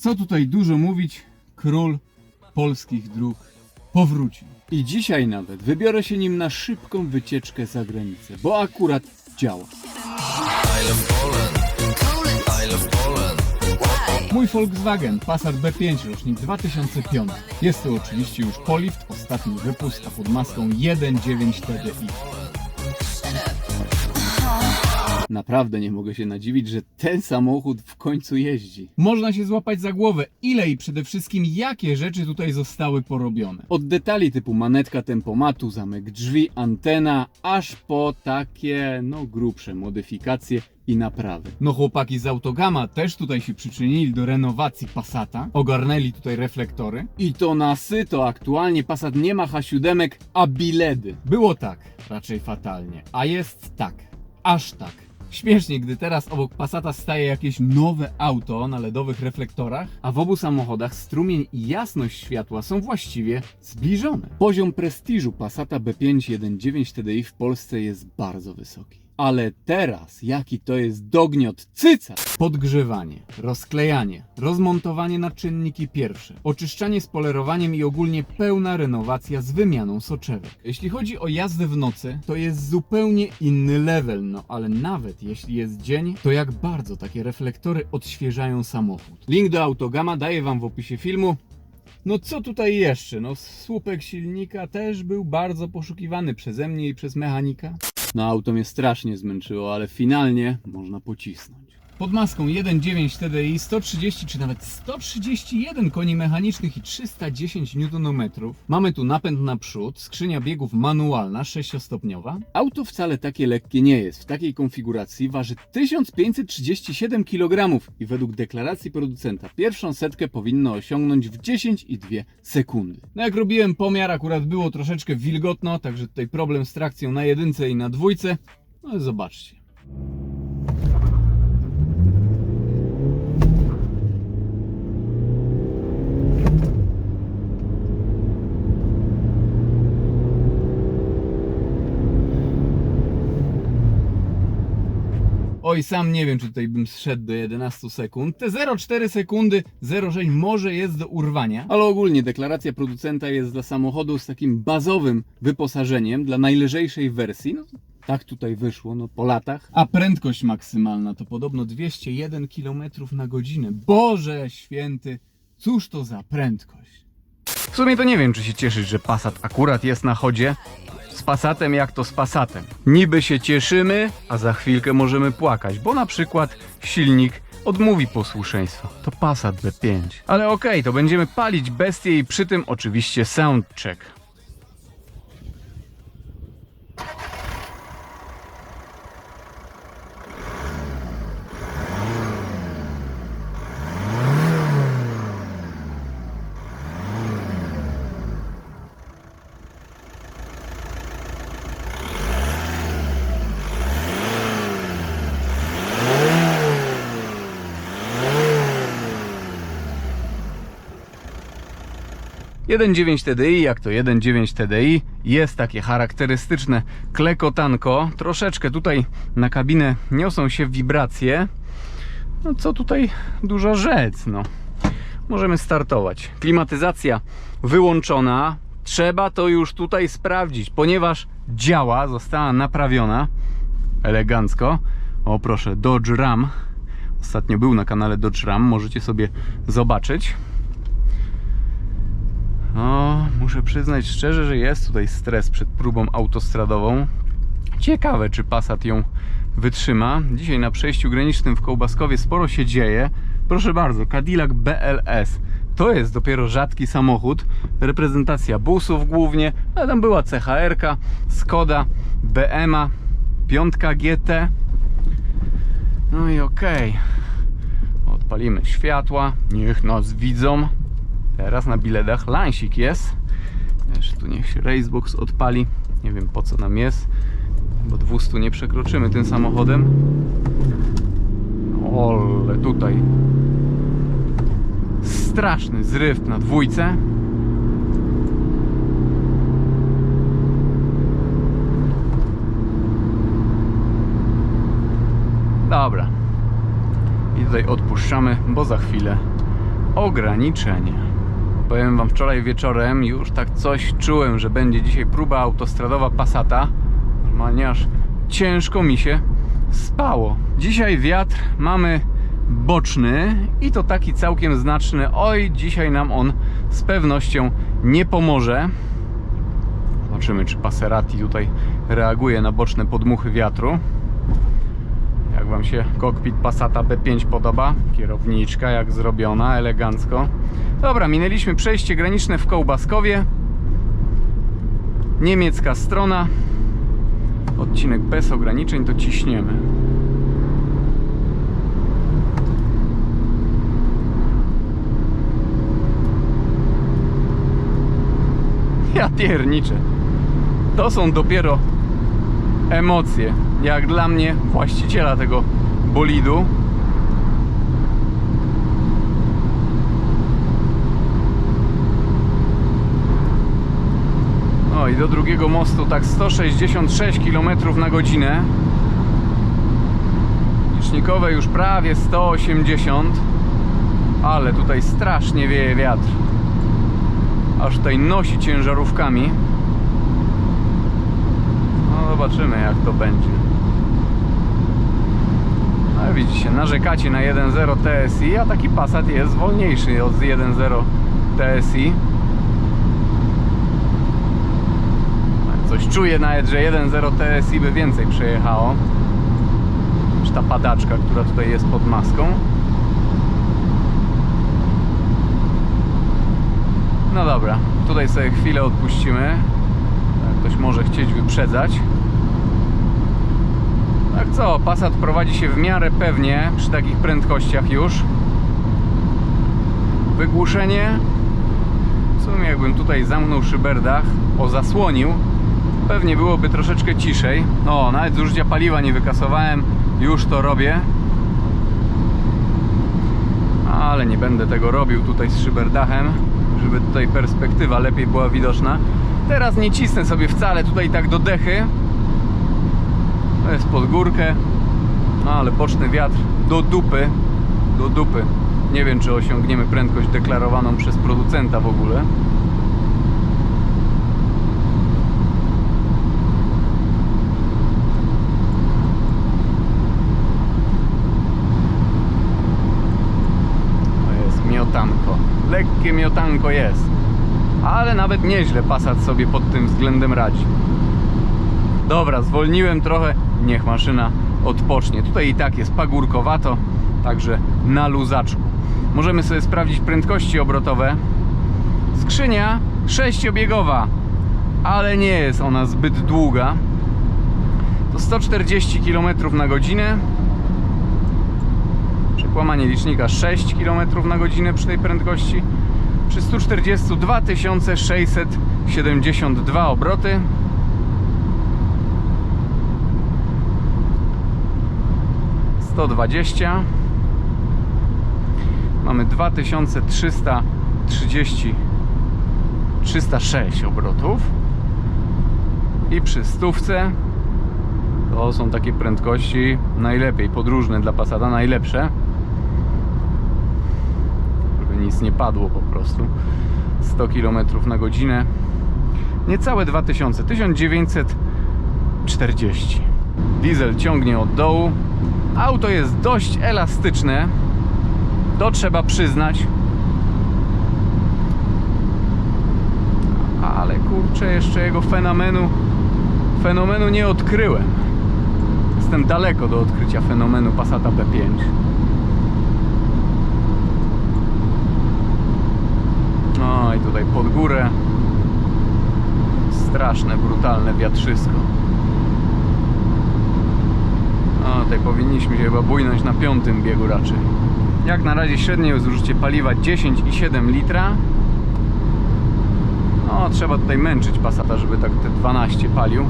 Co tutaj dużo mówić, król polskich dróg powrócił. I dzisiaj nawet wybiorę się nim na szybką wycieczkę za granicę, bo akurat działa. Mój Volkswagen Passat B5 rocznik 2005. Jest to oczywiście już Polift, ostatni wypust, a pod maską 1.9 TDI. Naprawdę nie mogę się nadziwić, że ten samochód w końcu jeździ. Można się złapać za głowę, ile i przede wszystkim jakie rzeczy tutaj zostały porobione. Od detali typu manetka tempomatu, zamek drzwi, antena, aż po takie, no grubsze modyfikacje i naprawy. No chłopaki z Autogama też tutaj się przyczynili do renowacji Passata. Ogarnęli tutaj reflektory. I to na syto. Aktualnie Passat nie ma H7, a biledy. Było tak, raczej fatalnie. A jest tak, aż tak. Śmiesznie, gdy teraz obok Passata staje jakieś nowe auto na LEDowych reflektorach, a w obu samochodach strumień i jasność światła są właściwie zbliżone. Poziom prestiżu Passata B5 1.9 TDI w Polsce jest bardzo wysoki. Ale teraz, jaki to jest dogniot cyca! Podgrzewanie, rozklejanie, rozmontowanie na czynniki pierwsze, oczyszczanie z polerowaniem i ogólnie pełna renowacja z wymianą soczewek. Jeśli chodzi o jazdę w nocy, to jest zupełnie inny level, no ale nawet jeśli jest dzień, to jak bardzo takie reflektory odświeżają samochód. Link do Autogama daję Wam w opisie filmu. No co tutaj jeszcze? No słupek silnika też był bardzo poszukiwany przeze mnie i przez mechanika. No auto mnie strasznie zmęczyło, ale finalnie można pocisnąć. Pod maską 1.9 TDI 130 czy nawet 131 koni mechanicznych i 310 Nm. Mamy tu napęd naprzód, skrzynia biegów manualna 6-stopniowa. Auto wcale takie lekkie nie jest. W takiej konfiguracji waży 1537 kg i według deklaracji producenta pierwszą setkę powinno osiągnąć w 10,2 sekundy. No jak robiłem pomiar, akurat było troszeczkę wilgotno, także tutaj problem z trakcją na jedynce i na dwójce. No zobaczcie. Oj, sam nie wiem, czy tutaj bym zszedł do 11 sekund. Te 0,4 sekundy 0,6 może jest do urwania, ale ogólnie deklaracja producenta jest dla samochodu z takim bazowym wyposażeniem dla najlżejszej wersji. No, tak tutaj wyszło, no po latach. A prędkość maksymalna to podobno 201 km na godzinę. Boże święty, cóż to za prędkość? W sumie to nie wiem, czy się cieszyć, że Passat akurat jest na chodzie. Z Passatem jak to z Passatem. Niby się cieszymy, a za chwilkę możemy płakać, bo na przykład silnik odmówi posłuszeństwa. To Passat B5. Ale okej, to będziemy palić bestię i przy tym oczywiście soundcheck. 1.9 TDI, jak to 1.9 TDI, jest takie charakterystyczne klekotanko. Troszeczkę tutaj na kabinę niosą się wibracje. No co tutaj dużo rzec, no. Możemy startować. Klimatyzacja wyłączona. Trzeba to już tutaj sprawdzić, ponieważ działa, została naprawiona elegancko. O proszę, Dodge Ram. Ostatnio był na kanale Dodge Ram, możecie sobie zobaczyć. No, muszę przyznać szczerze, że jest tutaj stres przed próbą autostradową. Ciekawe, czy Passat ją wytrzyma. Dzisiaj na przejściu granicznym w Kołbaskowie sporo się dzieje. Proszę bardzo, Cadillac BLS. To jest dopiero rzadki samochód. Reprezentacja busów głównie, ale tam była CHR-ka, Skoda, BMA, piątka GT. No i okej. Odpalimy światła, niech nas widzą. Teraz na biledach lansik jest. Jeszcze tu niech się Racebox odpali. Nie wiem po co nam jest, bo 200 nie przekroczymy tym samochodem. Ole, tutaj straszny zryw na dwójce. Dobra. I tutaj odpuszczamy, bo za chwilę ograniczenie. Powiem wam, wczoraj wieczorem już tak coś czułem, że będzie dzisiaj próba autostradowa Passata. Normalnie aż ciężko mi się spało. Dzisiaj wiatr mamy boczny i to taki całkiem znaczny. Oj, dzisiaj nam on z pewnością nie pomoże. Zobaczymy, czy Passerati tutaj reaguje na boczne podmuchy wiatru. Wam się kokpit Passata B5 podoba? Kierowniczka jak zrobiona, elegancko. Dobra, minęliśmy przejście graniczne w Kołbaskowie. Niemiecka strona. Odcinek bez ograniczeń, to ciśniemy. Ja pierniczę. To są dopiero emocje. Jak dla mnie, właściciela tego bolidu. O i do drugiego mostu tak 166 km na godzinę. Licznikowe już prawie 180. Ale tutaj strasznie wieje wiatr. Aż tutaj nosi ciężarówkami. No zobaczymy jak to będzie. Ale widzicie, narzekacie na 1.0 TSI, a taki Passat jest wolniejszy od 1.0 TSI. Coś czuję nawet, że 1.0 TSI by więcej przejechało niż ta padaczka, która tutaj jest pod maską. No dobra, tutaj sobie chwilę odpuścimy. Ktoś może chcieć wyprzedzać. Co, Passat prowadzi się w miarę pewnie przy takich prędkościach już. Wygłuszenie. W sumie jakbym tutaj zamknął szyberdach, o zasłonił, pewnie byłoby troszeczkę ciszej. O, nawet zużycia paliwa nie wykasowałem, już to robię. Ale nie będę tego robił tutaj z szyberdachem, żeby tutaj perspektywa lepiej była widoczna. Teraz nie cisnę sobie wcale tutaj tak do dechy. Jest pod górkę. No ale boczny wiatr do dupy. Do dupy. Nie wiem, czy osiągniemy prędkość deklarowaną przez producenta w ogóle. To jest miotanko. Lekkie miotanko jest. Ale nawet nieźle Passat sobie pod tym względem radzi. Dobra, zwolniłem trochę. Niech maszyna odpocznie. Tutaj i tak jest pagórkowato, także na luzaczku. Możemy sobie sprawdzić prędkości obrotowe. Skrzynia sześciobiegowa, ale nie jest ona zbyt długa. To 140 km na godzinę. Przekłamanie licznika 6 km na godzinę przy tej prędkości. Przy 140 2672 obroty. Sto dwadzieścia. Mamy 2330 306 obrotów. I przy stówce to są takie prędkości najlepiej, podróżne dla Passata, najlepsze. Żeby nic nie padło po prostu. 100 km na godzinę. Niecałe 2000, 1940. Diesel ciągnie od dołu. Auto jest dość elastyczne. To trzeba przyznać. Ale kurczę, jeszcze jego fenomenu fenomenu nie odkryłem. Jestem daleko do odkrycia fenomenu Passata B5. No i tutaj pod górę. Straszne, brutalne wiatrzysko. Tutaj powinniśmy się chyba bujnąć na piątym biegu raczej. Jak na razie średnie zużycie paliwa 10,7 litra. No, trzeba tutaj męczyć Passata, żeby tak te 12 palił.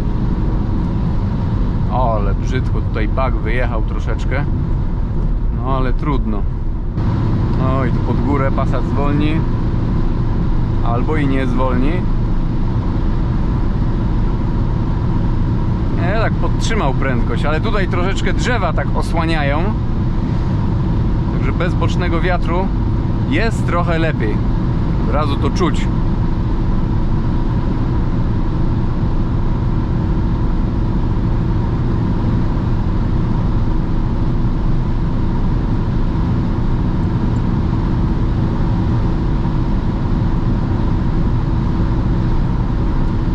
O, ale brzydko tutaj bak wyjechał troszeczkę. No, ale trudno. No i tu pod górę Passat zwolni. Albo i nie zwolni. Nie, tak podtrzymał prędkość, ale tutaj troszeczkę drzewa tak osłaniają. Także bez bocznego wiatru Jest trochę lepiej. Od razu to czuć.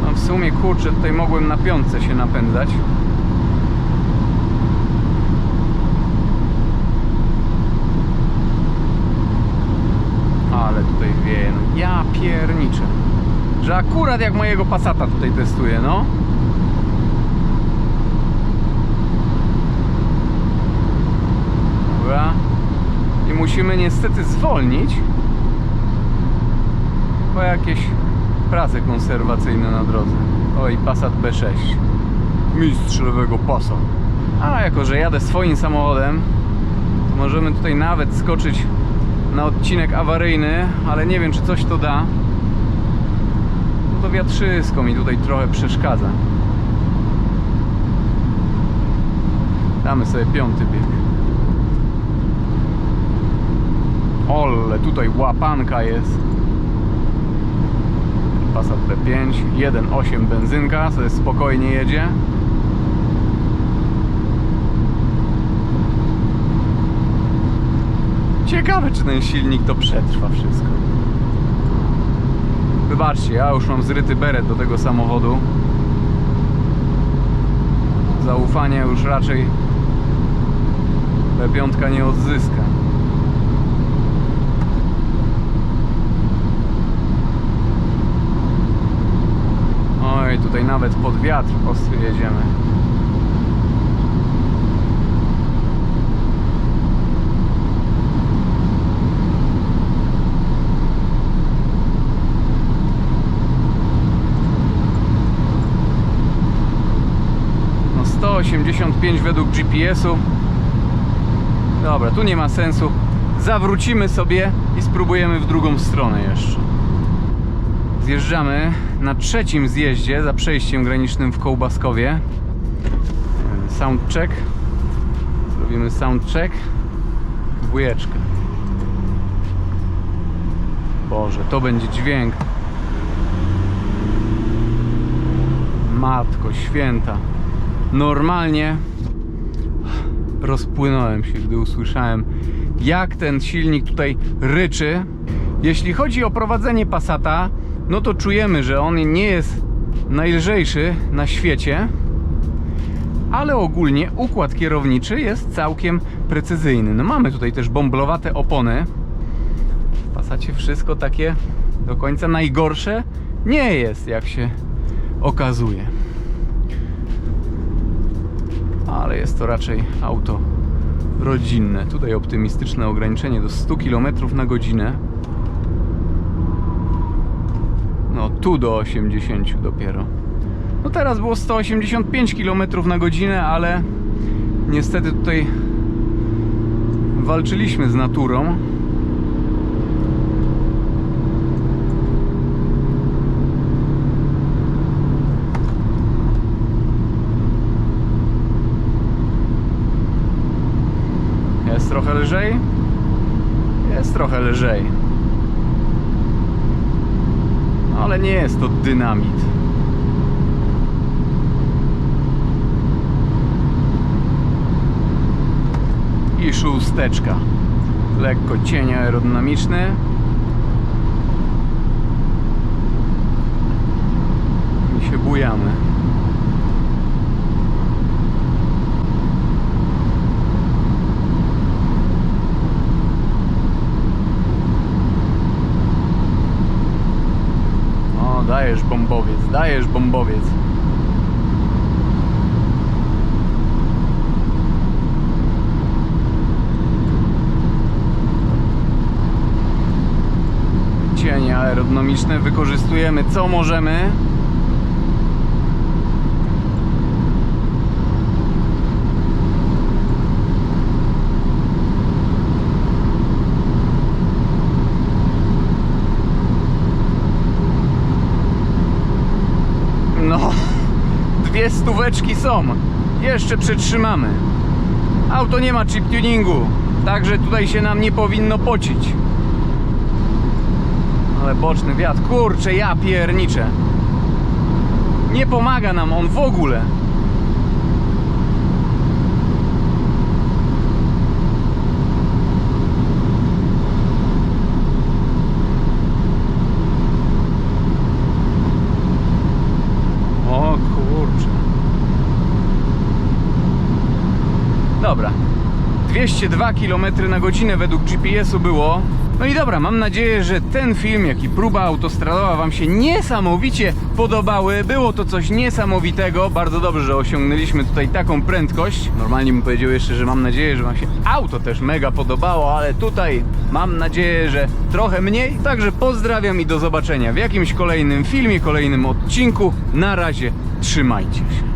No w sumie kurczę, tutaj mogłem na piątce się napędzać. Ale tutaj wieje, no ja pierniczę. Że akurat jak mojego Passata tutaj testuję, no. Dobra. I musimy niestety zwolnić, bo jakieś prace konserwacyjne na drodze. Oj, Passat B6. Mistrz lewego pasa. A jako, że jadę swoim samochodem, to możemy tutaj nawet skoczyć na odcinek awaryjny, ale nie wiem, czy coś to da. No to wiatrzysko mi tutaj trochę przeszkadza. Damy sobie piąty bieg. Ole, tutaj łapanka jest. Passat P5, 1.8 benzynka, sobie spokojnie jedzie. Ciekawe, czy ten silnik to przetrwa wszystko. Wybaczcie, ja już mam zryty beret do tego samochodu. Zaufanie już raczej P5 nie odzyska. Oj, tutaj nawet pod wiatr ostry jedziemy. No 185 według GPS-u. Dobra, tu nie ma sensu. Zawrócimy sobie i spróbujemy w drugą stronę jeszcze. Zjeżdżamy na trzecim zjeździe za przejściem granicznym w Kołbaskowie. Soundcheck. Zrobimy soundcheck. Dwójeczkę. Boże, to będzie dźwięk. Matko święta. Normalnie rozpłynąłem się, gdy usłyszałem, jak ten silnik tutaj ryczy. Jeśli chodzi o prowadzenie Passata, no to czujemy, że on nie jest najlżejszy na świecie, ale ogólnie układ kierowniczy jest całkiem precyzyjny. No mamy tutaj też bąblowate opony. W Passacie wszystko takie do końca najgorsze nie jest, jak się okazuje. Ale jest to raczej auto rodzinne. Tutaj optymistyczne ograniczenie do 100 km na godzinę. No tu do 80 dopiero. No teraz było 185 km na godzinę, ale niestety tutaj walczyliśmy z naturą. Jest trochę lżej? Jest trochę lżej. Ale nie jest to dynamit. I szósteczka. Lekko cień aerodynamiczny. I się bujamy. O, dajesz bombowiec, dajesz bombowiec. Cienie aerodynamiczne wykorzystujemy co możemy. No, dwie stóweczki są. Jeszcze przetrzymamy. Auto nie ma chip tuningu, także tutaj się nam nie powinno pocić. Ale boczny wiatr, kurczę, ja pierniczę. Nie pomaga nam on w ogóle. O kurczę. Dobra. 202 km na godzinę według GPS-u było. No i dobra, mam nadzieję, że ten film, jak i próba autostradowa Wam się niesamowicie podobały. Było to coś niesamowitego. Bardzo dobrze, że osiągnęliśmy tutaj taką prędkość. Normalnie bym powiedział jeszcze, że mam nadzieję, że Wam się auto też mega podobało, ale tutaj mam nadzieję, że trochę mniej. Także pozdrawiam i do zobaczenia w jakimś kolejnym filmie, kolejnym odcinku. Na razie, trzymajcie się.